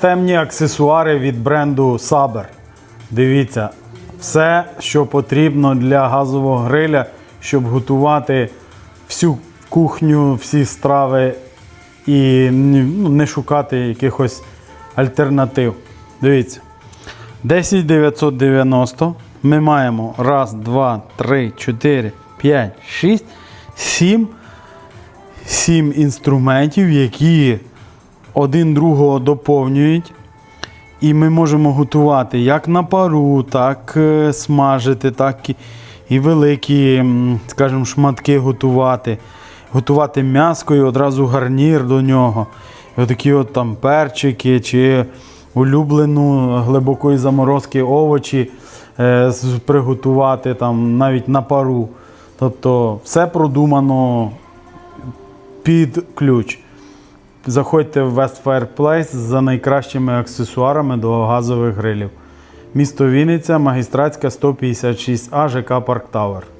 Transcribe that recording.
Темні аксесуари від бренду Saber. Дивіться, все, що потрібно для газового гриля, щоб готувати всю кухню, всі страви і ну, не шукати якихось альтернатив. Дивіться. 10990 ми маємо раз, два, три, чотири, п'ять, шість, сім. Сім інструментів, які один другого доповнюють. І ми можемо готувати як на пару, так е, смажити, так і, великі, скажімо, шматки готувати. Готувати м'яско і одразу гарнір до нього. І отакі от там перчики чи улюблену глибокої заморозки овочі е, приготувати там навіть на пару. Тобто все продумано під ключ. Заходьте в West Fireplace за найкращими аксесуарами до газових грилів. Місто Вінниця, магістратська 156А ЖК Парк Тавер.